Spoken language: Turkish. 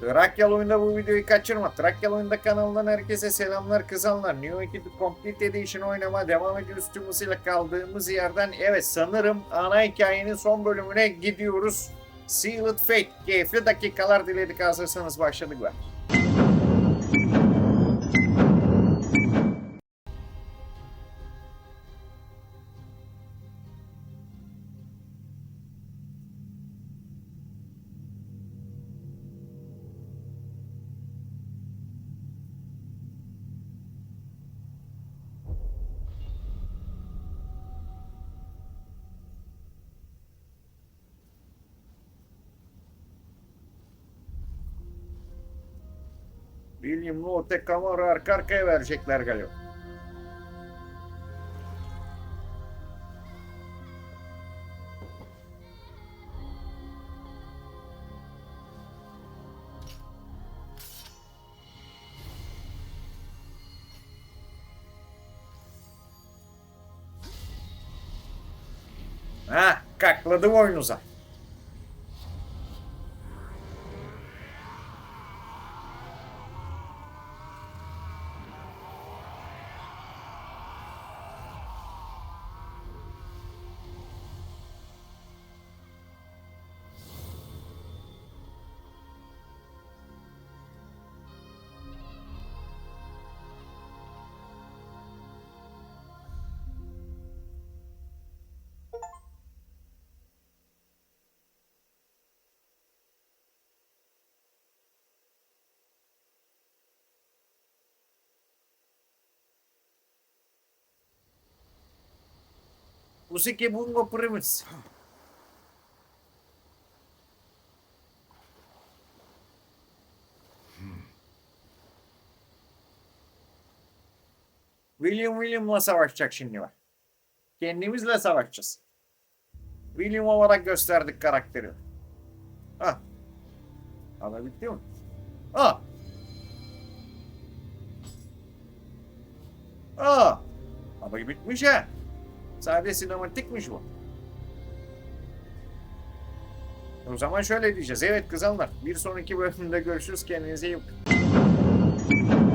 Trakyalı oyunda bu videoyu kaçırma. Trakyalı oyunda kanalından herkese selamlar kızanlar. New 2 Complete Edition oynamaya devam ediyoruz tüm hızıyla kaldığımız yerden. Evet sanırım ana hikayenin son bölümüne gidiyoruz. Sealed Fate. Keyifli dakikalar diledik hazırsanız başladık ben. William Lotte Camaro arka arkaya verecekler galiba. Ha, kakladı boynuza. Usiki Bungo Primus. William William'la savaşacak şimdi bak. Kendimizle savaşacağız. William olarak gösterdik karakteri. Ha. Ama bitti mi? Ha. Ha. Ama bitmiş ha. Sadece sinematikmiş bu. O zaman şöyle diyeceğiz. Evet kızanlar bir sonraki bölümde görüşürüz. Kendinize iyi bakın.